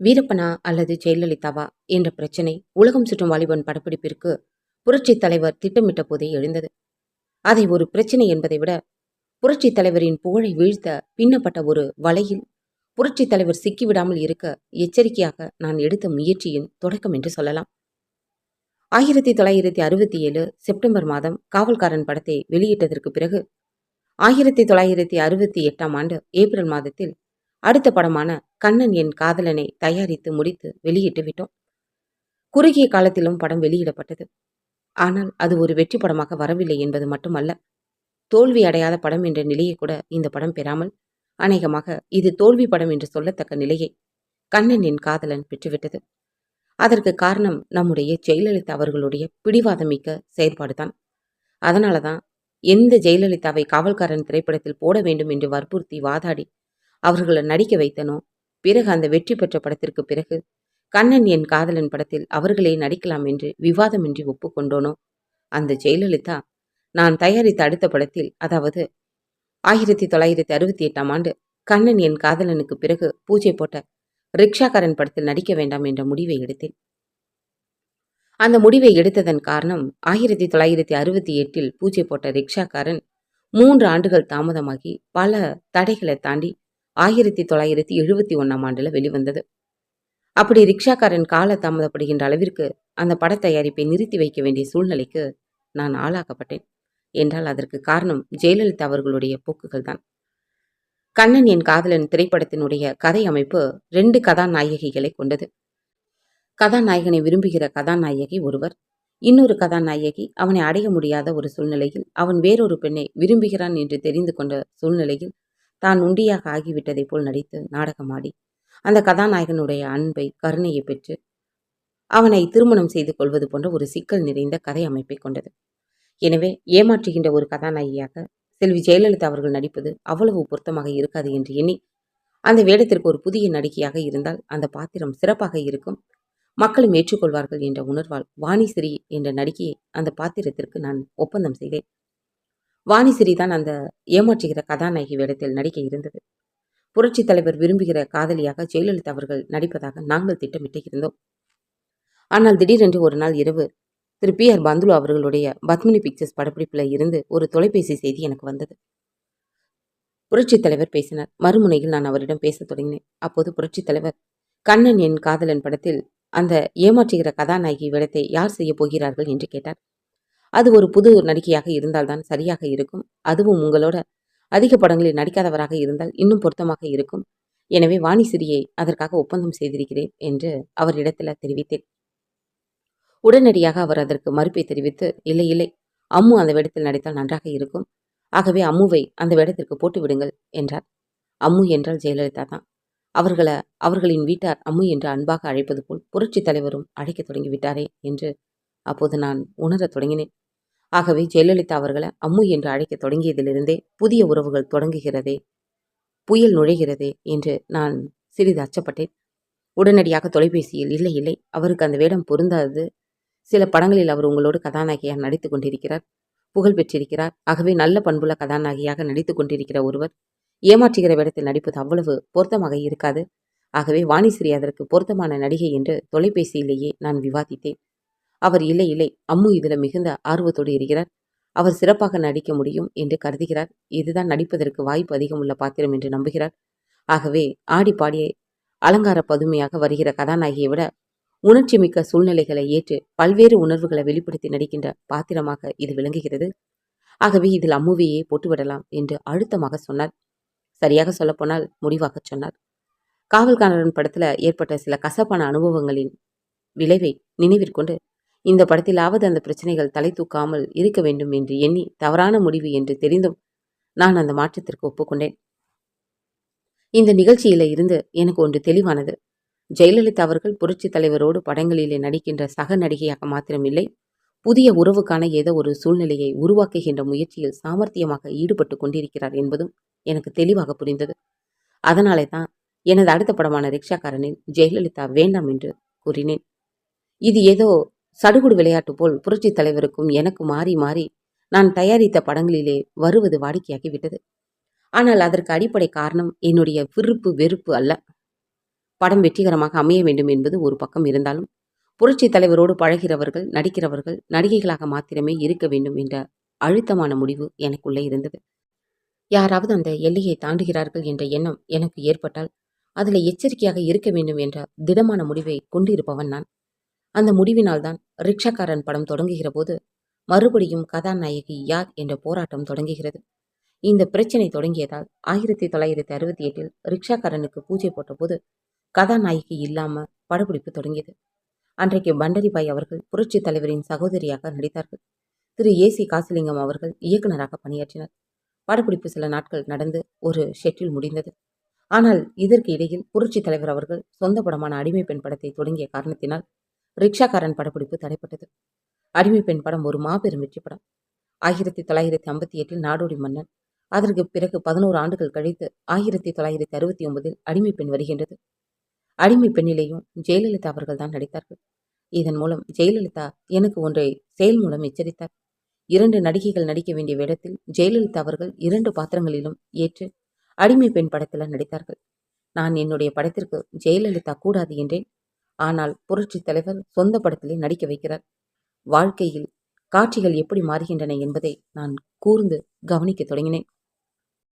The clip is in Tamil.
வீரப்பனா அல்லது ஜெயலலிதாவா என்ற பிரச்சனை உலகம் சுற்றும் வாலிபன் படப்பிடிப்பிற்கு புரட்சித் தலைவர் திட்டமிட்ட போதே எழுந்தது. அதை ஒரு பிரச்சனை என்பதை விட புரட்சித் தலைவரின் புகழை வீழ்த்த பின்னப்பட்ட ஒரு வலையில் புரட்சித் தலைவர் சிக்கிவிடாமல் இருக்க எச்சரிக்கையாக நான் எடுத்த முயற்சியின் தொடக்கம் என்று சொல்லலாம். ஆயிரத்தி தொள்ளாயிரத்தி அறுபத்தி ஏழு செப்டம்பர் மாதம் காவல்காரன் படத்தை வெளியிட்டதற்கு பிறகு ஆயிரத்தி தொள்ளாயிரத்தி அறுபத்தி எட்டாம் ஆண்டு ஏப்ரல் மாதத்தில் அடுத்த படமான கண்ணன் என் காதலனை தயாரித்து முடித்து வெளியிட்டு விட்டோம். குறுகிய காலத்திலும் படம் வெளியிடப்பட்டது. ஆனால் அது ஒரு வெற்றி படமாக வரவில்லை என்பது மட்டுமல்ல தோல்வி அடையாத படம் என்ற நிலையை கூட இந்த படம் பெறாமல் அநேகமாக இது தோல்வி படம் என்று சொல்லத்தக்க நிலையை கண்ணன் என் காதலன் பெற்றுவிட்டது. அதற்கு காரணம் நம்முடைய ஜெயலலிதா அவர்களுடைய பிடிவாதமிக்க செயற்பாடுதான். அதனால தான் எந்த ஜெயலலிதாவை காவல்காரன் திரைப்படத்தில் போட வேண்டும் என்று வற்புறுத்தி வாதாடி அவர்களை நடிக்க வைத்தனோ? பிறகு அந்த வெற்றி பெற்ற படத்திற்கு பிறகு கண்ணன் என் காதலன் படத்தில் அவர்களே நடிக்கலாம் என்று விவாதமின்றி ஒப்புக்கொண்டோனோ? அந்த ஜெயலலிதா நான் தயாரித்த அடுத்த படத்தில் அதாவது ஆயிரத்தி தொள்ளாயிரத்தி அறுபத்தி எட்டாம் ஆண்டு கண்ணன் என் காதலனுக்கு பிறகு பூஜை போட்ட ரிக்ஷாக்காரன் படத்தில் நடிக்க வேண்டாம் என்ற முடிவை எடுத்தேன். அந்த முடிவை எடுத்ததன் காரணம் ஆயிரத்தி தொள்ளாயிரத்தி அறுபத்தி எட்டில் பூஜை போட்ட ரிக்ஷாக்காரன் மூன்று ஆண்டுகள் தாமதமாகி பல தடைகளை தாண்டி ஆயிரத்தி தொள்ளாயிரத்தி எழுபத்தி ஒன்றாம் ஆண்டில் வெளிவந்தது. அப்படி ரிக்ஷாக்காரன் கால தாமதப்படுகின்ற அளவிற்கு அந்த பட தயாரிப்பை நிறுத்தி வைக்க வேண்டிய சூழ்நிலைக்கு நான் ஆளாக்கப்பட்டேன். என்றால் அதற்கு காரணம் ஜெயலலிதா அவர்களுடைய போக்குகள் தான். கண்ணன் என் காதலன் திரைப்படத்தினுடைய கதை அமைப்பு ரெண்டு கதாநாயகிகளை கொண்டது. கதாநாயகனை விரும்புகிற கதாநாயகி ஒருவர். இன்னொரு கதாநாயகி அவனை அடைய முடியாத ஒரு சூழ்நிலையில் அவன் வேறொரு பெண்ணை விரும்புகிறான் என்று தெரிந்து கொண்ட சூழ்நிலையில் தான் உண்டியாக ஆகிவிட்டதைப் போல் நடித்து நாடகமாடி. அந்த கதாநாயகனுடைய அன்பை கருணையை பெற்று அவனை திருமணம் செய்து கொள்வது போன்ற ஒரு சிக்கல் நிறைந்த கதை அமைப்பை கொண்டது. எனவே ஏமாற்றுகின்ற ஒரு கதாநாயகியாக செல்வி ஜெயலலிதா அவர்கள் நடிப்பது அவ்வளவு பொருத்தமாக இருக்காது என்று எண்ணி அந்த வேடத்திற்கு ஒரு புதிய நடிகையாக இருந்தால் அந்த பாத்திரம் சிறப்பாக இருக்கும். மக்களும் ஏற்றுக்கொள்வார்கள் என்ற உணர்வால் வாணிசிறி என்ற நடிகையை அந்த பாத்திரத்திற்கு நான் ஒப்பந்தம் செய்தேன். வாணிசிறி தான் அந்த ஏமாற்றுகிற கதாநாயகி வேடத்தில் நடிக்க இருந்தது. புரட்சி தலைவர் விரும்புகிற காதலியாக ஜெயலலிதா அவர்கள் நடிப்பதாக நாங்கள் திட்டமிட்டு இருந்தோம் ஆனால் திடீரென்று ஒரு நாள் இரவு திரு பி ஆர் பந்துலு அவர்களுடைய பத்மினி பிக்சர்ஸ் படப்பிடிப்பில் இருந்து ஒரு தொலைபேசி செய்தி எனக்கு வந்தது. புரட்சி தலைவர் பேசினார். மறுமுனையில் நான் அவரிடம் பேசத் தொடங்கினேன். அப்போது புரட்சி தலைவர் கண்ணன் என் காதலன் படத்தில் அந்த ஏமாற்றுகிற கதாநாயகி வேடத்தை யார் செய்யப் போகிறார்கள் என்று கேட்டார். அது ஒரு புது நடிகையாக இருந்தால்தான் சரியாக இருக்கும். அதுவும் உங்களோட அதிக படங்களில் நடிக்காதவராக இருந்தால் இன்னும் பொருத்தமாக இருக்கும். எனவே வாணிசிறியை அதற்காக ஒப்பந்தம் செய்திருக்கிறேன் என்று அவரிடத்தில் தெரிவித்தேன். உடனடியாக அவர் அதற்கு மறுப்பை தெரிவித்து இல்லை இல்லை அம்மு அந்த வேடத்தில் நடித்தால் நன்றாக இருக்கும். ஆகவே அம்முவை அந்த வேடத்திற்கு போட்டு விடுங்கள் என்றார். அம்மு என்றால் ஜெயலலிதா தான். அவர்களை அவர்களின் வீட்டார் அம்மு என்று அன்பாக அழைப்பது போல் புரட்சி தலைவரும் அழைக்க தொடங்கிவிட்டாரே என்று அப்போது நான் உணரத் தொடங்கினேன். ஆகவே ஜெயலலிதா அவர்களை அம்மு என்று அழைக்க தொடங்கியதிலிருந்தே புதிய உறவுகள் தொடங்குகிறதே புயல் நுழைகிறதே என்று நான் சிறிது அச்சப்பட்டேன். உடனடியாக தொலைபேசியில் இல்லை இல்லை அவருக்கு அந்த வேடம் பொருந்தாது சில படங்களில் அவர் உங்களோடு கதாநாயகியாக நடித்து கொண்டிருக்கிறார் புகழ் பெற்றிருக்கிறார். ஆகவே நல்ல பண்புள்ள கதாநாயகியாக நடித்து கொண்டிருக்கிற ஒருவர். ஏமாற்றுகிற வேடத்தில் நடிப்பது அவ்வளவு பொருத்தமாக இருக்காது. ஆகவே வாணிஸ்ரீ அதற்கு பொருத்தமான நடிகை என்று தொலைபேசியிலேயே நான் விவாதித்தேன். அவர் இல்லை இல்லை அம்மு இதில் மிகுந்த ஆர்வத்தோடு இருக்கிறார். அவர் சிறப்பாக நடிக்க முடியும் என்று கருதுகிறார். இதுதான் நடிப்பதற்கு வாய்ப்பு அதிகம் உள்ள பாத்திரம் என்று நம்புகிறார். ஆகவே ஆடி பாடிய அலங்கார பதுமையாக வருகிற கதாநாயகியை விட உணர்ச்சி மிக்க சூழ்நிலைகளை ஏற்று பல்வேறு உணர்வுகளை வெளிப்படுத்தி நடிக்கின்ற பாத்திரமாக இது விளங்குகிறது. ஆகவே இதில் அம்முவையே போட்டுவிடலாம் என்று அழுத்தமாக சொன்னார். சரியாக சொல்லப்போனால் முடிவாகச் சொன்னார். காவல்காரன் படத்தில் ஏற்பட்ட சில கசப்பான அனுபவங்களின் விளைவை நினைவிற்கொண்டு இந்த படத்திலாவது அந்த பிரச்சனைகள் தலை தூக்காமல் இருக்க வேண்டும் என்று எண்ணி தவறான முடிவு என்று தெரிந்தும் நான் அந்த மாற்றத்திற்கு ஒப்புக்கொண்டேன். இந்த நிகழ்ச்சியில இருந்து எனக்கு ஒன்று தெளிவானது. ஜெயலலிதா அவர்கள் புரட்சி தலைவரோடு படங்களிலே நடிக்கின்ற சக நடிகையாக மாத்திரமில்லை புதிய உறவுக்கான ஏதோ ஒரு சூழ்நிலையை உருவாக்குகின்ற முயற்சியில் சாமர்த்தியமாக ஈடுபட்டு கொண்டிருக்கிறார் என்பதும் எனக்கு தெளிவாக புரிந்தது. அதனாலே தான் எனது அடுத்த படமான ரிக்ஷாக்காரனில் ஜெயலலிதா வேண்டாம் என்று கூறினேன். இது ஏதோ சடுகுடு விளையாட்டு போல் புரட்சி தலைவருக்கும் எனக்கு மாறி மாறி நான் தயாரித்த படங்களிலே வருவது வாடிக்கையாகி விட்டது. ஆனால் அதற்கு அடிப்படை காரணம் என்னுடைய விருப்பு வெறுப்பு அல்ல. படம் வெற்றிகரமாக அமைய வேண்டும் என்பது ஒரு பக்கம் இருந்தாலும் புரட்சி தலைவரோடு பழகிறவர்கள் நடிக்கிறவர்கள் நடிகைகளாக மாத்திரமே இருக்க வேண்டும் என்ற அழுத்தமான முடிவு எனக்குள்ளே இருந்தது. யாராவது அந்த எல்லையை தாண்டுகிறார்கள் என்ற எண்ணம் எனக்கு ஏற்பட்டால் அதில் எச்சரிக்கையாக இருக்க வேண்டும் என்ற திடமான முடிவை கொண்டிருப்பவன் நான். அந்த முடிவினால்தான் ரிக்ஷாக்காரன் படம் தொடங்குகிற போது மறுபடியும் கதாநாயகி யார் என்ற போராட்டம் தொடங்குகிறது. இந்த பிரச்சனை தொடங்கியதால் ஆயிரத்தி தொள்ளாயிரத்தி அறுபத்தி எட்டில் ரிக்ஷாக்காரனுக்கு பூஜை போட்டபோது கதாநாயகி இல்லாம படப்பிடிப்பு தொடங்கியது. அன்றைக்கு பண்டரிபாய் அவர்கள் புரட்சி தலைவரின் சகோதரியாக நடித்தார்கள். திரு. ஏ. சி. காசிலிங்கம் அவர்கள் இயக்குனராக பணியாற்றினார். படப்பிடிப்பு சில நாட்கள் நடந்து ஒரு ஷெட்டில் முடிந்தது. ஆனால் இதற்கு இடையில் புரட்சி தலைவர் அவர்கள் சொந்த படமான அடிமை பெண் படத்தை தொடங்கிய காரணத்தினால் ரிக்ஷாக்காரன் படப்பிடிப்பு தடைப்பட்டது. அடிமை பெண் படம் ஒரு மாபெரும் வெற்றி படம். ஆயிரத்தி தொள்ளாயிரத்தி ஐம்பத்தி எட்டில் நாடோடி மன்னன். அதற்கு பிறகு பதினோரு ஆண்டுகள் கழித்து ஆயிரத்தி தொள்ளாயிரத்தி அறுபத்தி ஒன்பதில் அடிமை பெண் வருகின்றது. அடிமை பெண்ணிலேயும் ஜெயலலிதா அவர்கள் தான் நடித்தார்கள். இதன் மூலம் ஜெயலலிதா எனக்கு ஒன்றை செயல் மூலம் எச்சரித்தார். இரண்டு நடிகைகள் நடிக்க வேண்டிய வேடத்தில் ஜெயலலிதா அவர்கள் இரண்டு பாத்திரங்களிலும் ஏற்று அடிமை பெண் படத்தில் நடித்தார்கள். நான் என்னுடைய படத்திற்கு ஜெயலலிதா கூடாது என்றேன். ஆனால் புரட்சி தலைவர் சொந்த படத்திலே நடிக்க வைக்கிறார். வாழ்க்கையில் காட்சிகள் எப்படி மாறுகின்றன என்பதை நான் கூர்ந்து கவனிக்க தொடங்கினேன்.